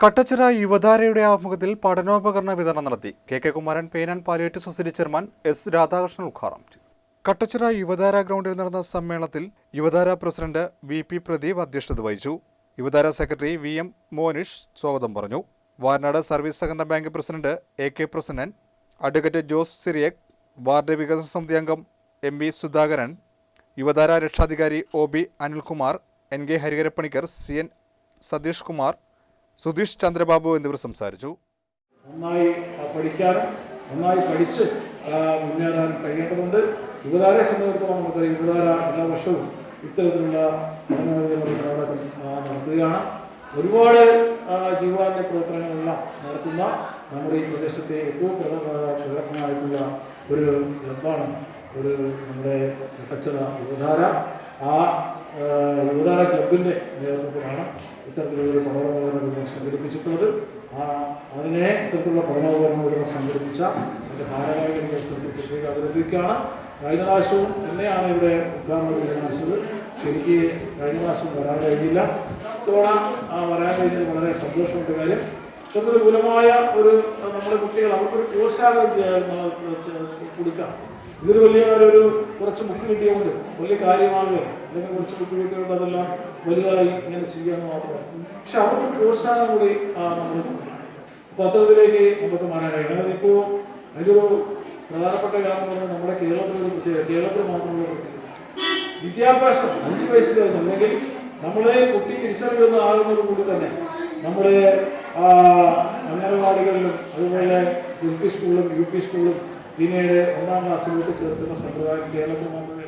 കട്ടച്ചിറ യുവധാരയുടെ ആഭിമുഖ്യത്തിൽ പഠനോപകരണ വിതരണം നടത്തി K K Kumaran പേനാൻ palliative society chairman S Radhakrishnan ഉദ്ഘാടനം ചെയ്തു. കട്ടച്ചിറ യുവധാര ഗ്രൗണ്ടിൽ നടന്ന സമ്മേളനത്തിൽ Yuvadhara president V P Pradeep അധ്യക്ഷത വഹിച്ചു. Yuvadhara secretary V M Monish സ്വാഗതം പറഞ്ഞു. വാരനാട് സർവീസ് സഹകരണ bank president A K Prasannan advocate Jose Cyriac ward വികസന സമിതി അംഗം എം വി സുധാകരൻ യുവധാര രക്ഷാധികാരി O B Anilkumar N K Hariharapanicker C N Satheesh Kumar Sudheesh Chandrababu എന്നിവർ സംസാരിച്ചു. നന്നായി പഠിക്കാനും നന്നായി പഠിച്ച് മുന്നേറാൻ കഴിയേണ്ടതുണ്ട്. യുവതാരെ സംബന്ധിച്ചിടത്തോളം നമുക്കറിയാം യുവതാര എല്ലാ വർഷവും ഇത്തരത്തിലുള്ള പഠനോപകരണ നടത്തുകയാണ്. ഒരുപാട് ജീവാന്യ പ്രവർത്തനങ്ങളെല്ലാം നടത്തുന്ന നമ്മുടെ ഈ പ്രദേശത്തെ ഏറ്റവും പ്രധാന പ്രധാനമായിട്ടുള്ള ഒരു ക്ലബാണ് ഒരു നമ്മുടെ കച്ചറ യുവധാര ആ യുവതാര ക്ലബിന്റെ നേതൃത്വത്തിലാണ് ഇത്തരത്തിലുള്ള ഒരു പഠനോപകരണ വിതരണം സംഘടിപ്പിച്ചിട്ടുള്ളത്. ആ അതിനെ ഇത്തരത്തിലുള്ള പഠനോപകരണ വിതരണം സംഘടിപ്പിച്ച എന്റെ ഭാരവാഹികളുടെ പ്രത്യേക അവതരിപ്പിക്കുകയാണ്. കഴിഞ്ഞ പ്രാവശ്യവും എന്നെയാണ് ഇവിടെ ഉദ്ഘാടനം തീരുമാനിച്ചത് എനിക്ക് കഴിഞ്ഞ പ്രാവശ്യം വരാൻ കഴിഞ്ഞില്ല. ഇത്തവണ ആ വരാൻ കഴിഞ്ഞത് വളരെ സന്തോഷമുണ്ട് കാര്യം. ഇത്തരത്തിൽ മൂലമായ ഒരു നമ്മുടെ കുട്ടികൾ അവർക്കൊരു പ്രോത്സാഹനം കൊടുക്കാം. ഇതൊരു വലിയ ഒരു കുറച്ച് ബുക്ക് കിട്ടിയതുകൊണ്ട് വലിയ കാര്യമാണ്. അല്ലെങ്കിൽ കുറച്ച് ബുക്ക് കിട്ടിയതുകൊണ്ട് അതെല്ലാം വലുതായി ഇങ്ങനെ ചെയ്യാന്ന് മാത്രമാണ്. പക്ഷെ അവർക്ക് പ്രോത്സാഹനം കൂടി നമ്മൾ. അപ്പൊ നമുക്ക് മാറാൻ ഇപ്പോ ഇപ്പോൾ അതിലൊരു പ്രധാനപ്പെട്ട പറഞ്ഞാൽ നമ്മുടെ കേരളത്തിലൊരു പ്രത്യേകത കേരളത്തിൽ മാത്രമുള്ള പ്രത്യേകത. വിദ്യാഭ്യാസം അഞ്ച് വയസ്സിൽ അല്ലെങ്കിൽ നമ്മളെ കുട്ടി തിരിച്ചറിയുന്ന ആളുകളും കൂടി തന്നെ നമ്മുടെ അംഗനവാടികളിലും അതുപോലെ എൽ പി സ്കൂളിലും യു പി സ്കൂളിലും പിന്നീട് ഒന്നാം ക്ലാസ്സിലോട്ട് ചേർക്കുന്ന സമ്പ്രദായം കേരളത്തിൽ മാത്രമേ